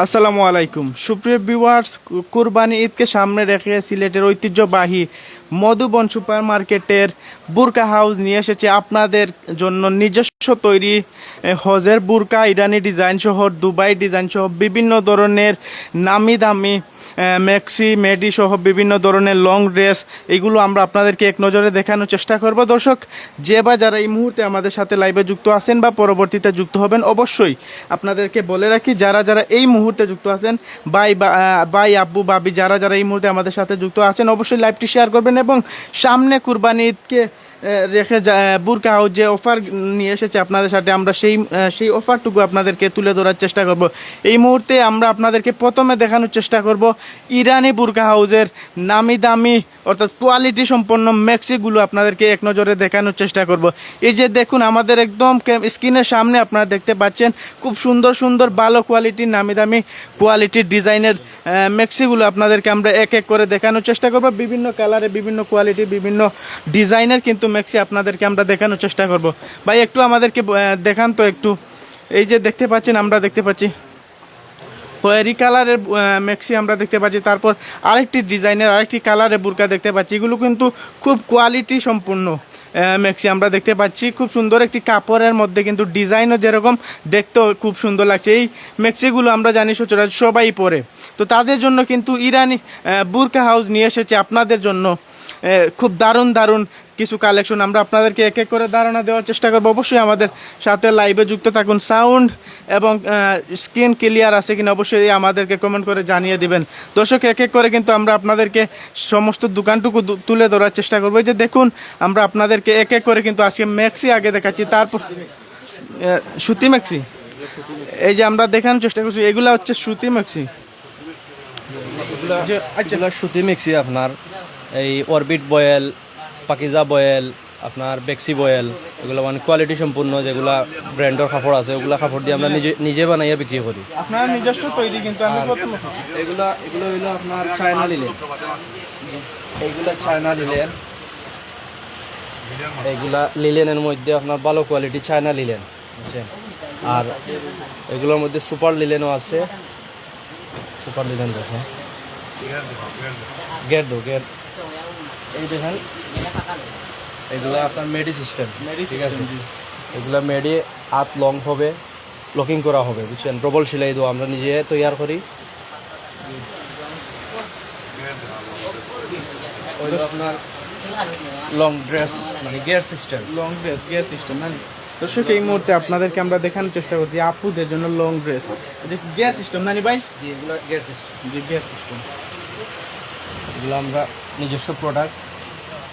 আসসালামু আলাইকুম। সুপ্রিয় বিওয়ার্স কুরবানি ঈদকে সামনে রেখে সিলেটের ঐতিহ্যবাহী মধুবন সুপার মার্কেটের বুরকা হাউস নিয়ে এসেছে আপনাদের জন্য নিজস্ব তৈরি হজের বুরকা ইরানি ডিজাইন সহ দুবাই ডিজাইন সহ বিভিন্ন ধরনের নামি দামি ম্যাক্সি মেডি সহ বিভিন্ন ধরনের লং ড্রেস এগুলো আমরা আপনাদেরকে এক নজরে দেখানোর চেষ্টা করব। দর্শক যে বা যারা এই মুহূর্তে আমাদের সাথে লাইভে যুক্ত আছেন বা পরবর্তীতে যুক্ত হবেন অবশ্যই আপনাদেরকে বলে রাখি যারা যারা এই মুহূর্তে যুক্ত আছেন বাই বা- আহ, আব্বু বাবি যারা যারা এই মুহূর্তে আমাদের সাথে যুক্ত আছেন অবশ্যই লাইভটি শেয়ার করবেন এবং সামনে কুরবানি ঈদকে রেখে বুরকা হাউস যে অফার নিয়ে এসেছে আপনাদের সাথে, আমরা সেই সেই অফারটুকু আপনাদেরকে তুলে ধরার চেষ্টা করব। এই মুহূর্তে আমরা আপনাদেরকে প্রথমে দেখানোর চেষ্টা করব ইরানি বুরকা হাউজের নামি দামি, অর্থাৎ কোয়ালিটি সম্পন্ন ম্যাক্সিগুলো আপনাদেরকে এক নজরে দেখানোর চেষ্টা করব। এই যে দেখুন, আমাদের একদম স্ক্রিনের সামনে আপনারা দেখতে পাচ্ছেন, খুব সুন্দর সুন্দর ভালো কোয়ালিটির নামি দামি কোয়ালিটির ডিজাইনের ম্যাক্সিগুলো আপনাদেরকে আমরা এক এক করে দেখানোর চেষ্টা করব। বিভিন্ন কালারে, বিভিন্ন কোয়ালিটি, বিভিন্ন ডিজাইনের কিন্তু ম্যাক্সি আপনাদেরকে আমরা দেখানোর চেষ্টা করব। ভাই, একটু আমাদেরকে দেখান তো একটু। এই যে দেখতে পাচ্ছেন, আমরা দেখতে পাচ্ছি। খয়েরি কালারের ম্যাক্সি আমরা দেখতে পাচ্ছি। তারপর আরেকটি ডিজাইনের, আরেকটি কালারের বুরকা দেখতে পাচ্ছি। এগুলো কিন্তু খুব কোয়ালিটি সম্পূর্ণ। ম্যাক্সি আমরা দেখতে পাচ্ছি। খুব সুন্দর একটি কাপড়ের মধ্যে কিন্তু ডিজাইনও যেরকম, দেখতেও খুব সুন্দর লাগছে। এই ম্যাক্সিগুলো আমরা জানি সচরাচর সবাই পরে। তো তাদের জন্য কিন্তু ইরানি বুরকা হাউস নিয়ে এসেছে আপনাদের জন্য। খুব দারুণ দারুণ কিছু কালেকশন আমরা আপনাদেরকে এক এক করে ধারণা দেওয়ার চেষ্টা করব। অবশ্যই আমাদের সাথে লাইভে যুক্ত থাকুন। সাউন্ড এবং স্ক্রিন ক্লিয়ার আছে কিনা অবশ্যই আমাদেরকে কমেন্ট করে জানিয়ে দিবেন। দর্শক, এক এক করে কিন্তু আমরা আপনাদেরকে সমস্ত দোকানটুকু তুলে ধরার চেষ্টা করব। যে দেখুন, আমরা আপনাদেরকে এক এক করে কিন্তু আজকে ম্যাক্সি আগে দেখাচ্ছি। তারপর সুতি ম্যাক্সি এই যে আমরা দেখানোর চেষ্টা করছি, এগুলা হচ্ছে সুতি ম্যাক্সি আচ্ছা সুতি মিক্সি আপনার। এই অরবিট বয়েল পাকিজা বয়েল আপনার বেক্সি বয়েল এগুলো মানে কোয়ালিটি সম্পূর্ণ যেগুলা ব্র্যান্ডের কাপড় আছে ওগুলা কাপড় দিয়ে আমরা নিজে নিজে বানাইয়া বিক্রি করি। আপনারা নিজস্ব তৈরি কিন্তু আমি এগুলা এগুলো হইল আপনার চায়না লিলেন এইগুলা চায়না লিলেন এইগুলা লিলেনের মধ্যে আপনার ভালো কোয়ালিটি চায়না লিলেন বুঝছেন? আর এগুলোর মধ্যে সুপার লিলেনও আছে। সুপার লিলেন দেখেন। গেট দো গেট এই দেখেন। এগুলা আপনার মেডি সিস্টেম ঠিক আছে? এগুলা মেডি হাত লং হবে লকিং করা হবে বুঝছেন? ডবল সেলাই দেবো আমরা নিজে তৈয়ার করি। আপনার লং ড্রেস মানে gear system long dress gear system না দর্শক এই মুহূর্তে আপনাদেরকে আমরা দেখানোর চেষ্টা করছি আপুদের জন্য লং ড্রেস গিয়ার সিস্টেম নানি ভাই? এগুলো গিয়ার সিস্টেম জি গিয়ার সিস্টেম এগুলো আমরা নিজস্ব প্রোডাক্ট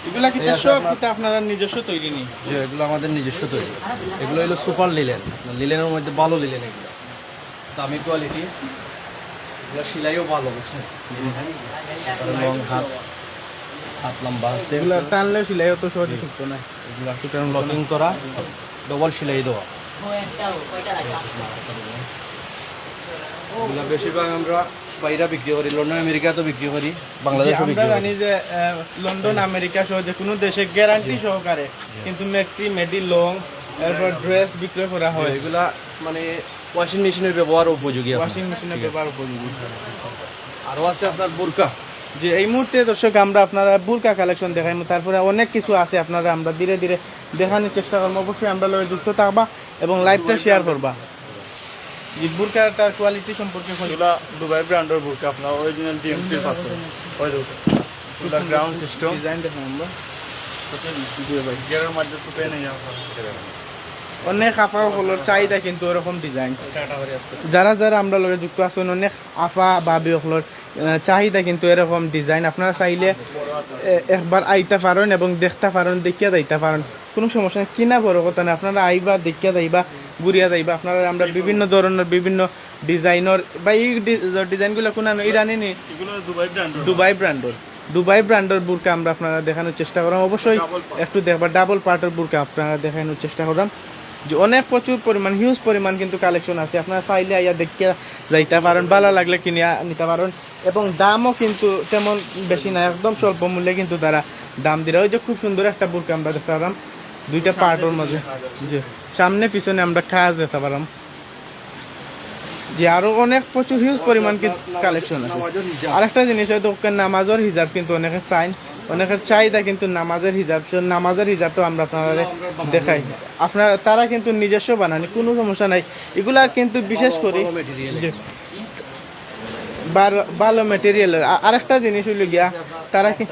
এগুলা কি সব আপনারা নিজস্ব তৈরি নেই? যে এগুলো আমাদের নিজস্ব তৈরি। এগুলো হলো সুপার লিলেন লিলেনের মধ্যে ভালো লিলেন এগুলো। দামি কোয়ালিটি এগুলো সেলাইও ভালো বুঝছেন? লং হাত হাত লম্বা আছে এগুলা টানলেও সিলাই অত সহজে শিখতো না এগুলো লকিং করা ডবল সেলাই দেওয়া। এগুলো বেশিরভাগ আমরা বাইরে বিক্রি করি লন্ডন আমেরিকাতেও বিক্রি করি বাংলাদেশও আমরা বিক্রি জানি যে লন্ডন আমেরিকা সহ যে কোনো দেশে গ্যারান্টি সহকারে কিন্তু ম্যাক্সি মেডি লং এরপর ড্রেস বিক্রয় করা হয়। এগুলা মানে ওয়াশিং মেশিনের ব্যবহার উপযোগী। ওয়াশিং মেশিনের ব্যবহার উপযোগী। আরও আছে আপনার বোরকা? যে এই মুহূর্তে দর্শক আমরা আপনারা বুরকা কালেকশন দেখাইমু। তারপরে অনেক কিছু আছে আপনারা আমরা ধীরে ধীরে দেখানোর চেষ্টা করব অবশ্যই আমরা যুক্ত থাকবা এবং লাইভটা শেয়ার করবা। যে বুরকাটার কোয়ালিটি সম্পর্কে এগুলা দুবাই ব্র্যান্ডের বুক আপনার অরিজিনাল ডিএমসি পাথর। ওই দেখুন এগুলা গ্রাউন্ড সিস্টেম ডিজাইন দেখাই আমরা। অনেক আফা হলোর চাহিদা কিন্তু ওরকম ডিজাইন যারা যারা আমরা লগে যুক্ত আছেন অনেক আফা বাবি হলোর চাহিদা কিন্তু এরকম ডিজাইন আপনারা চাইলে একবার আইতে পারেন এবং দেখতে পারেন দেখিয়া যাইতে পারেন। কোনো সমস্যা নেই। কিনা বড় কথা না আপনারা আইবা দেখিয়া যাইবা ঘুরিয়া যাইবা। আপনারা আমরা বিভিন্ন ধরনের বিভিন্ন ডিজাইনের বা এই ডিজাইনগুলো কোন ইরানি নি এগুলো দুবাই ব্র্যান্ডের দুবাই ব্র্যান্ডের দুবাই ব্র্যান্ডের বুরকা আমরা আপনারা দেখানোর চেষ্টা করলাম। অবশ্যই একটু দেখবা ডাবল পার্টের বুরকা আপনারা দেখানোর চেষ্টা করলাম। যে অনেক প্রচুর পরিমাণ হিউজ পরিমাণ কিন্তু কালেকশন আছে। আপনারা চাইলে আইয়া দেখিয়া যাইতে পারেন ভালো লাগলে কিনিয়া নিতে পারেন। এবং দামও কিন্তু তেমন বেশি না একদম স্বল্প মূল্যে কিন্তু তারা দাম দিলে ওই যে খুব সুন্দর একটা বুরকা আমরা দেখতে পারলাম দুইটা পার্টের মাঝে। জি। সামনে, পিছনে আমরা খাজ দেখতে পারলাম। যে আরও অনেক প্রচুর হিউজ পরিমাণ কালেকশন আছে। আরেকটা জিনিস হয়তো নামাজের হিজাব কিন্তু অনেকের চাই অনেকের চাহিদা কিন্তু নামাজের হিজাব। নামাজের হিজাবটা আমরা আপনারা দেখাই। আপনারা তারা কিন্তু নিজস্ব বানানি, কোনো সমস্যা নাই। এগুলা কিন্তু বিশেষ করে ভালো material এর। যে ভালো মেটেরিয়াল আরেকটা জিনিস হইল গিয়া, তারা কি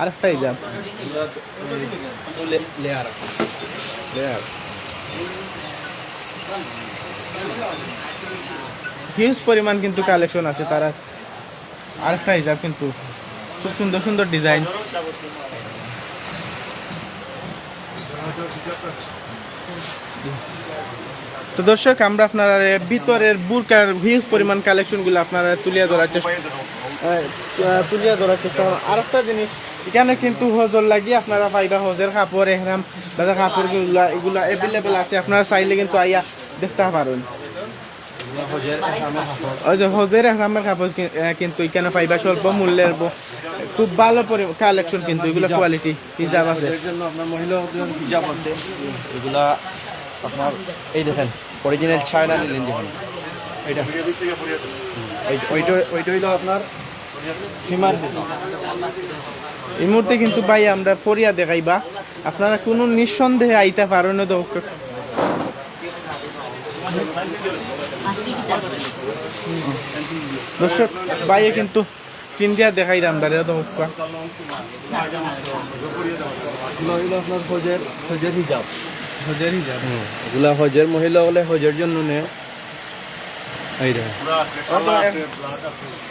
আরেকটা লে- লেয়ার লেয়ার। হিউজ পরিমাণ কিন্তু কালেকশন আছে, তারা আরেকটা হিসাব কিন্তু খুব সুন্দর সুন্দর ডিজাইন তো দর্শক, আমরা আপনারা ভিতরের বুরকার হিউজ পরিমাণ কালেকশনগুলো আপনারা তুলিয়া ধরার চেষ্টা তুলিয়া ধরার চেষ্টা করুন। আরেকটা জিনিস, এখানে কিন্তু হজর লাগিয়ে আপনারা পাইবা হজের কাপড় এহরাম দাদা কাপড়গুলা এগুলা অ্যাভেলেবেল আছে আপনারা চাইলে কিন্তু আইয়া দেখতে পারেন হজের এহরামের কাপড়। কাপড় কিন্তু এখানে পাইবা স্বল্প মূল্যের খুব ভালো কালেকশন কিন্তু এগুলো কোয়ালিটি হিজাব আছে আপনার মহিলাদের হিজাব আছে এগুলা আপনার এই দেখেন অরিজিনাল চায়না নিলেন দেখুন এইটা ওইটা ওইটা হইল আপনার হিমার এই মুহূর্তে কিন্তু ভাই আমরা ফরিয়া দেখাইবা। আপনারা কোনো নিঃসন্দেহে আইতে পারেন না তো দর্শক ভাইয়ে কিন্তু চিন্তিয়া দেখাই দাম রে তো হইল আপনার হজের হজের হিজাব। হজের হিজাব। এগুলা হজের মহিলা হলে হজের জন্য নে। এই দেখেন।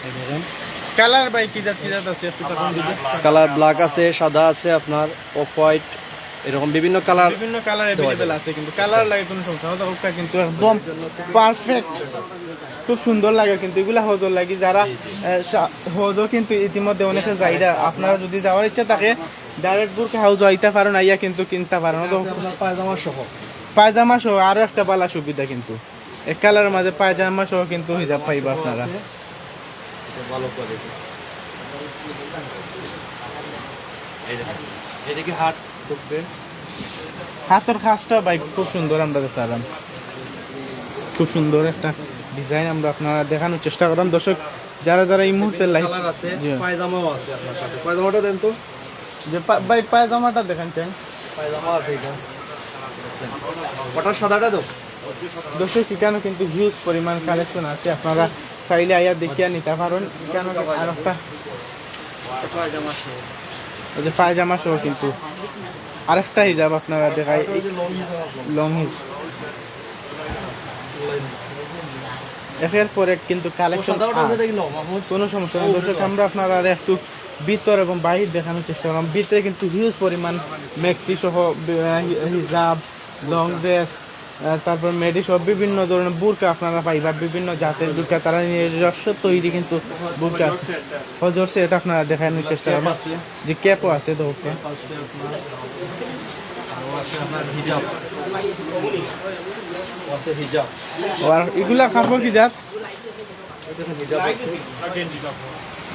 এই দেখেন। কালার ভাই কি জাত কি জাত আছে একটু তখন দিবে কালার ব্ল্যাক আছে সাদা আছে আপনার অফ হোয়াইট এরকম বিভিন্ন কালার বিভিন্ন কালার अवेलेबल আছে কিন্তু কালার লাগে কোনো সমস্যা না ওটা কিন্তু একদম পারফেক্ট খুব সুন্দর লাগে কিন্তু এগুলা হজর লাগে যারা হজর কিন্তু ইতিমধ্যে অনেকে যাইরা আপনারা যদি যাওয়ার ইচ্ছা থাকে ডাইরেক্ট বুরকে হাউজ আইতে পারেন আইয়া কিন্তু কিনতে পারেন তো আপনার পায়জামা সহ পায়জামা সহ আরো একটা বালা সুবিধা কিন্তু এক কালারের মাঝে পায়জামা সহ কিন্তু হিজাব পাইবা আপনারা এটা ভালো কোয়ালিটি এই দেখেন হাট ঢুকবে হাতের খাসটা বাইক খুব সুন্দর আমরা দেখালাম খুব সুন্দর একটা ডিজাইন আমরা আপনারা দেখানোর চেষ্টা করলাম। দর্শক যারা যারা এই মুহূর্তে লাইভ আছে পায়জামাও আছে আপনার সাথে। পায়জামাটা দেন তো। যে ভাই পায়জামাটা দেখান চাই। পায়জামা আছে এটা। ওটার সাদাটা দাও দর্শক এখানে কিন্তু হিউজ পরিমাণ কালেকশন আছে। আপনারা চাইলে আইয়া দেখিয়া নিতে পারেন এখানে আর একটা ওই যে পায়জামা সহ কিন্তু। আরেকটা হিজাব আপনারা দেখাই লং হিজাব হিজ। একের পরে কিন্তু কালেকশন কোনো সমস্যা নেই। দর্শক আমরা আপনারা একটু ভিতর এবং বাহির দেখানোর চেষ্টা করলাম ভিতরে কিন্তু হিউজ পরিমাণ মেক্সি সহ হিজাব লং ড্রেস তারপর মেডি সহ বিভিন্ন ধরনের বুরকা আপনারা পাইবা বিভিন্ন জাতের বুরকা তারা নিজস্ব তৈরি কিন্তু বুরকা আছে। হজর সেট আপনারা দেখানোর চেষ্টা আছে যে ক্যাপও আছে তো ওকে আছে আপনার আছে হিজাব আছে হিজাব আর এগুলা কাপড়। কি যার দেখেন হিজাব আছে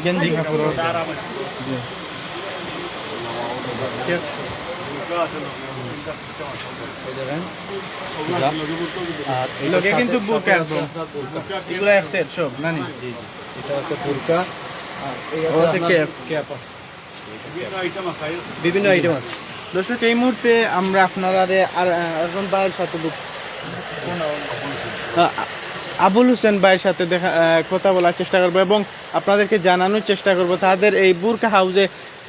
গেঞ্জি কাপড় বিভিন্ন আইটেম আছে। দর্শক, এই মুহূর্তে আমরা আপনারা একজন ভাইয়ের সাথে আবুল হোসেন ভাইয়ের সাথে দেখা কথা বলার চেষ্টা করব এবং আপনাদেরকে জানানোর চেষ্টা করব তাদের এই বুরকা হাউসে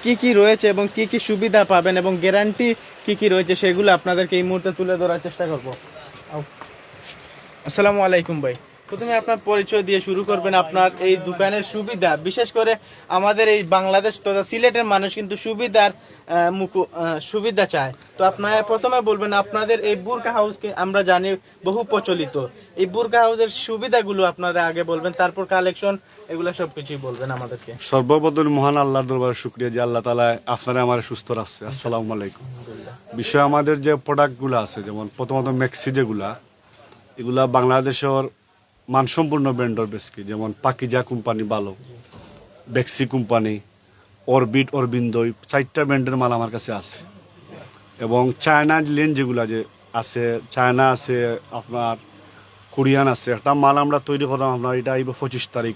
কি কি রয়েছে এবং কি কি সুবিধা পাবেন এবং গ্যারান্টি কি কি রয়েছে সেগুলো আপনাদেরকে এই মুহূর্তে তুলে ধরার চেষ্টা করব। আসসালামু আলাইকুম ভাই প্রথমে আপনার পরিচয় দিয়ে শুরু করবেন আপনার এই দোকানের সুবিধা। বিশেষ করে আমাদের এই বাংলাদেশ তথা সিলেটের মানুষ কিন্তু সুবিধার সুবিধা চায়। তো আপনারা প্রথমে বলবেন আপনাদের এই বুরকা হাউস আমরা জানি বহু প্রচলিত। এই বুরকা হাউসের সুবিধাগুলো আপনারা আগে বলবেন তারপর কালেকশন এগুলো সব কিছুই বলবেন আমাদেরকে। সর্বপ্রথম মহান আল্লাহর দরবার শুক্রিয়া যে আল্লাহ তালা আপনারা আমার সুস্থ রাখছে। আসসালামু আলাইকুম। বিষয় আমাদের যে প্রোডাক্টগুলো আছে যেমন প্রথমত মেক্সি যেগুলা এগুলা বাংলাদেশের মানসম্পূর্ণ ব্র্যান্ডর বেশকি যেমন পাকিজা কোম্পানি ভালো বেক্সি কোম্পানি অরবিট অরবিন্দই চারটা ব্র্যান্ডের মাল আমার কাছে আছে। এবং চায়না লেন যেগুলা যে আছে চায়না আছে, আপনার কোরিয়ান আছে, একটা মাল আমরা তৈরি করলাম আপনার, এটা আইব পঁচিশ তারিখ।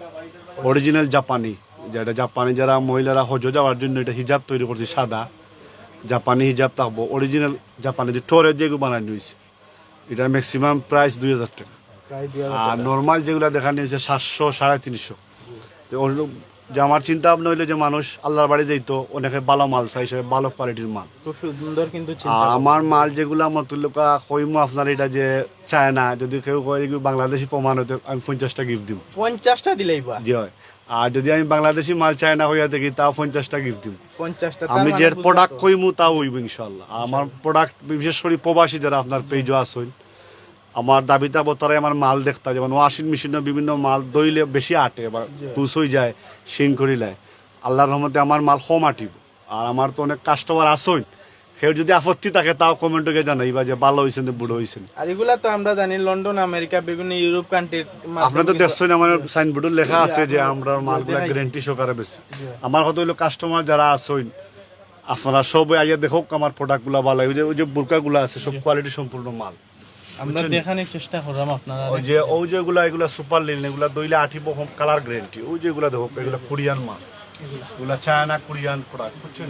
অরিজিনাল জাপানি যেটা জাপানি যারা মহিলারা হজ যাওয়ার জন্য এটা হিজাব তৈরি করছে, সাদা। জাপানি হিজাব থাকব অরিজিনাল জাপানি যে টোরে যেগুলো বানানো হয়েছে এটা ম্যাক্সিমাম প্রাইস দুই হাজার টাকা। আর নর্মাল যেগুলো দেখানো হয়েছে সাতশো সাড়ে তিনশো। যে আমার চিন্তা ভাবনা হইল যে মানুষ আল্লাহর বাড়ি যাইতো অনেকে ভালো মাল চাই হিসেবে ভালো কোয়ালিটির মাল। খুব সুন্দর কিন্তু আমার মাল যেগুলো আমার তুলকা কইমো আপনার এটা যে চায় না যদি কেউ কয় বাংলাদেশি প্রমাণ হতে আমি পঞ্চাশটা গিফট দিব পঞ্চাশটা দিলেই জি হয়। আর যদি আমি বাংলাদেশি মাল চায় না হইয়া দেখি তাও পঞ্চাশটা গিফট দিব পঞ্চাশটা আমি মানে যে প্রোডাক্ট। কইমু তাও হইব ইনশাল্লাহ। আমার প্রোডাক্ট বিশেষ করে প্রবাসী যারা আপনার পেজও আসুন আমার দাবি তাবো তারাই আমার মাল দেখতা যেমন ওয়াশিং মেশিনের বিভিন্ন মাল দইলে বেশি আটে বা হয়ে যায় শিং করিলায় আল্লাহর রহমতে আমার মাল কম আটিব। আর আমার তো অনেক কাস্টমার আসুন কেউ যদি আপত্তি থাকে তাও কমেন্টকে জানাইবা যে ভালো হয়েছেন বুড়ো হয়েছেন। আর এগুলা তো আমরা জানি লন্ডন আমেরিকা বিভিন্ন ইউরোপ কান্ট্রির আপনার তো দেখছেন আমার সাইনবোর্ডে লেখা আছে যে আমরা মালগুলা গ্যারেন্টি সহকারে বেশি আমার হয়তো হইল কাস্টমার যারা আছেন আপনারা সবাই আইয়া দেখুক আমার প্রোডাক্টগুলা ভালো ওই যে ওই যে বুরকাগুলো আছে সব কোয়ালিটি সম্পূর্ণ মাল। আমরা দেখানোর চেষ্টা করলাম আপনারা ওই যে ওই যেগুলা এগুলা সুপার লিন এগুলা দইলে আঠিব কালার গ্যারেন্টি ওই যেগুলা দেখুক এগুলা কোরিয়ান মাল। এগুলা। চায়না কোরিয়ান প্রোডাক্ট বুঝছেন?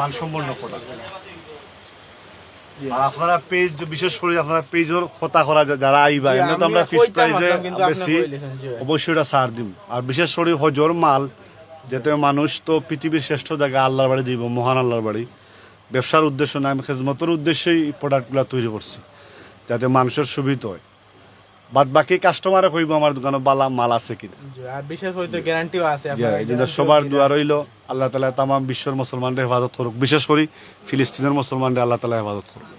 মানসম্পন্ন প্রোডাক্ট আর আপনারা পেজ বিশেষ করে আপনারা পেজের কথা করা যারা আইবা এমনি তো আমরা ফিক্স প্রাইসে বেশি অবশ্যই এটা ছাড় দিম। আর বিশেষ করে হজর মাল যাতে মানুষ তো পৃথিবীর শ্রেষ্ঠ জায়গা আল্লাহর বাড়ি দিব মহান আল্লাহর বাড়ি। ব্যবসার উদ্দেশ্য না আমি খেজমতের উদ্দেশ্যেই প্রোডাক্টগুলো তৈরি করছি। যাতে মানুষের সুবিধা হয়। বাদ বাকি কাস্টমারে কইব আমার দোকানে বালা মাল আছে কিনা। আর বিশেষ হয়তো গ্যারান্টিও আছে আপনারা এই যে guarantee সবার। দোয়া রইল আল্লাহ তালা তাম বিশ্বের মুসলমানদের হেফাজত করুক। বিশেষ করে ফিলিস্তিনের মুসলমানদের আল্লাহ তালা হেফাজত করুক।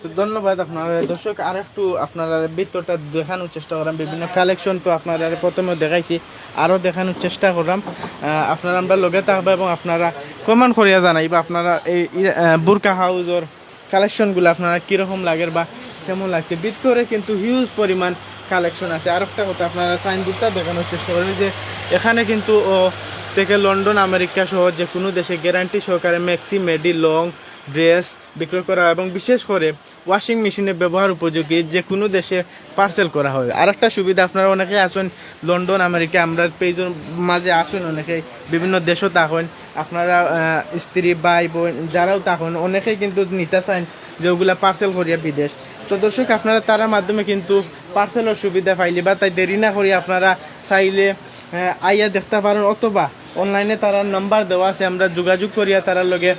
তো ধন্যবাদ আপনারা। দর্শক আর একটু আপনারা ভিতরটা দেখানোর চেষ্টা করলাম বিভিন্ন কালেকশন তো আপনারা প্রথমে দেখাইছি আরও দেখানোর চেষ্টা করলাম আপনারা আমরা লগে থাকব এবং আপনারা কমেন্ট করিয়া জানাইবা। আপনারা এই বুরকা হাউজের কালেকশনগুলো আপনারা কীরকম লাগে বা কেমন লাগছে? ভিতরে কিন্তু হিউজ পরিমাণ কালেকশন আছে। আর একটা কথা, আপনারা সাইনবোর্ডটা দেখানোর চেষ্টা করেন যে এখানে কিন্তু থেকে লন্ডন, আমেরিকা সহ যে কোনো দেশে গ্যারান্টি সহকারে ম্যাক্সি মেডি লং ড্রেস বিক্রয় করা এবং বিশেষ করে ওয়াশিং মেশিনে ব্যবহার উপযোগী যে কোনো দেশে পার্সেল করা হয়। আর একটা সুবিধা, আপনারা অনেকে আসেন লন্ডন, আমেরিকা, আমরা পেজন মাঝে আসেন অনেকে বিভিন্ন দেশও থাকেন আপনারা স্ত্রী, ভাই, বোন, যারাও থাকেন অনেকেই কিন্তু নিতে চান যে ওগুলা পার্সেল করিয়া বিদেশ। তো দর্শক, আপনারা তার মাধ্যমে কিন্তু পার্সেলের সুবিধা পাইলে বা তাই দেরি না করি আপনারা চাইলে আইয়া দেখতে পারেন, অথবা অনলাইনে তারা নাম্বার দেওয়া আছে, আমরা যোগাযোগ করিয়া তারার লগে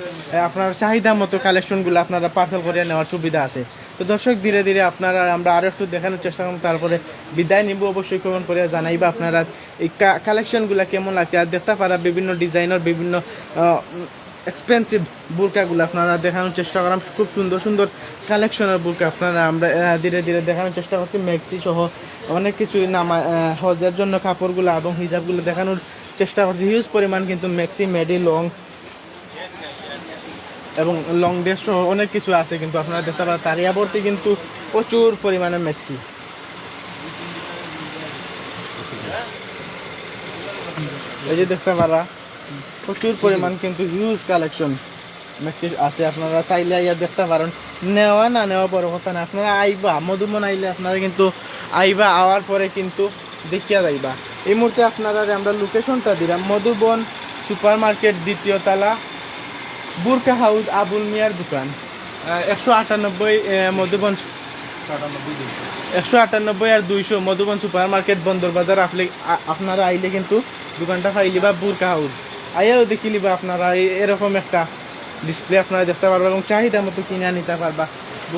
আপনার চাহিদা মতো কালেকশনগুলো আপনারা পার্সেল করিয়া নেওয়ার সুবিধা আছে। তো দর্শক, ধীরে ধীরে আপনারা, আমরা আরও একটু দেখানোর চেষ্টা করব, তারপরে বিদায় নিব। অবশ্যই কমেন্ট করিয়া জানাইবা আপনারা এই কালেকশনগুলো কেমন লাগছে। আর দেখতে পারা বিভিন্ন ডিজাইনের বিভিন্ন এক্সপেন্সিভ বুরকাগুলো আপনারা দেখানোর চেষ্টা করলাম খুব সুন্দর সুন্দর কালেকশনের বুরকা আপনারা আমরা ধীরে ধীরে দেখানোর চেষ্টা করছি। ম্যাক্সি সহ অনেক কিছু নামা হজের জন্য কাপড়গুলো এবং হিজাবগুলো দেখানোর চেষ্টা করছি। হিউজ পরিমাণ কিন্তু ম্যাক্সি মেডি লং এবং লং ড্রেস সহ অনেক কিছু আছে কিন্তু আপনারা দেখতে পারেন। তারিয়াবর্তী কিন্তু প্রচুর পরিমাণে ম্যাক্সি এই যে দেখতে পারা প্রচুর পরিমাণ কিন্তু হিউজ কালেকশন আছে। আপনারা চাইলে আইয়া দেখতে পারেন। নেওয়া না নেওয়া বড় কথা না। আপনারা আইবা, মধুমন আইলে আপনারা কিন্তু আইবা, আওয়ার পরে কিন্তু দেখিয়া যাইবা। এই মুহূর্তে আপনারা আমরা লোকেশনটা দিলাম, মধুবন সুপার মার্কেট দ্বিতীয় তলা, বুরকা হাউস, আবুল মিয়ার দোকান। একশো আটানব্বই মধুবন একশো আটানব্বই আর দুইশো, মধুবন সুপার মার্কেট বন্দর বাজার। আপনি আপনারা আইলে কিন্তু দোকানটা পাইলি বা বুরকা হাউস। আইয়াও দেখি নিবা আপনারা এই- এরকম একটা ডিসপ্লে আপনারা দেখতে পারবা এবং চাহিদা মতো কিনে নিতে পারবা।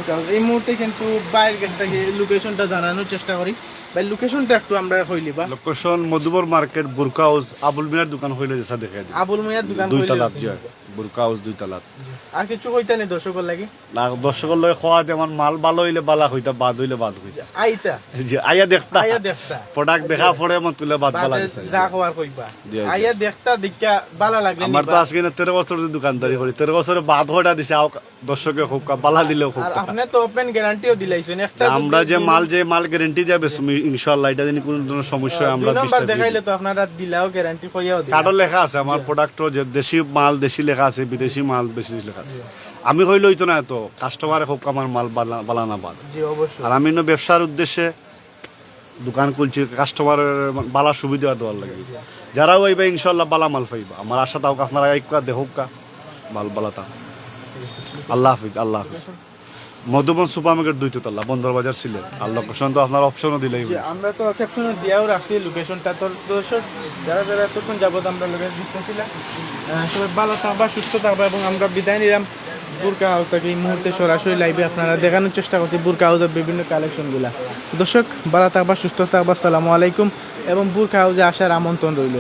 হাউস এই মুহূর্তে কিন্তু বাইরের কাছ থেকে লোকেশনটা জানানোর চেষ্টা করি। ভাই লোকেশনটা একটু আমরা হইলি বা লোকেশন মধুবর মার্কেট বুরকা হাউস আবুল মিয়ার দোকান হইলে যেটা দেখে আবুল মিয়ার দোকান দুই বুরকা হাউস দুই তালাত। আর কিছু কইতে নেই দর্শকের লাগি? না দর্শকের লগে খোয়া যেমন মাল ভালো হইলে বালা হইতা বাদ হইলে বাদ হইতা। আইতা? যে আইয়া দেখতা। আইয়া দেখতা। প্রোডাক্ট দেখা পরে মন তুলে বাদ বালা যা খবর কইবা। জি, জি। আইয়া দেখতা ভালো লাগলে আমার তো আজকে না তেরো বছর ধরে দোকানদারি করি তেরো বছরে বাদ হইটা দিছে আও দর্শকে খুব বালা দিলেও খুব আর আপনি তো ওপেন গ্যারান্টিও দিলাইছেন একটা আমরা যে মাল যে মাল গ্যারেন্টি যাবে ইনশাল্লাহ এটা যদি কোনো ধরনের সমস্যা আমরা দুই দেখাইলে তো আপনারা দিলাও গ্যারান্টি কইয়াও দিলা কার্ডও লেখা আছে আমার প্রোডাক্টও যে দেশি মাল দেশি লেখা আছে বিদেশি মাল বেশি লেখা আছে আমি কই লইতো না এত কাস্টমারে হোক আমার মাল বালানা বাদ। জি অবশ্যই। আর আমি ব্যবসার উদ্দেশ্যে দোকান খুলছি কাস্টমারের বালা সুবিধা দেওয়ার লাগে। যারা ওইবা ইনশাল্লাহ বালা মাল পাইবা। আমার আশা তাও আপনারা একটা দেহক কা মাল বালাতা আল্লাহ হাফিজ আল্লাহ হাফিজ। মধুবন সুপার মার্কেট দুইটো তলা বন্দর বাজার ছিলেন আর লোকেশন তো আপনার অপশনও দিলেই আমরা তো ক্যাপশনে দিয়েও রাখছি লোকেশনটা তো দর্শক যারা যারা এতক্ষণ যাবত আমরা লোকেশন দিতেছিলাম সবাই ভালো থাকবা সুস্থ থাকবা এবং আমরা বিদায় নিলাম। বুরকা হাউস থেকে এই মুহূর্তে সরাসরি লাইভে আপনারা দেখানোর চেষ্টা করছি বুরকা হাউসের বিভিন্ন কালেকশনগুলা দর্শক ভালো থাকবা সুস্থ থাকবা সালামু আলাইকুম এবং বুরকা হাউসে আসার আমন্ত্রণ রইল।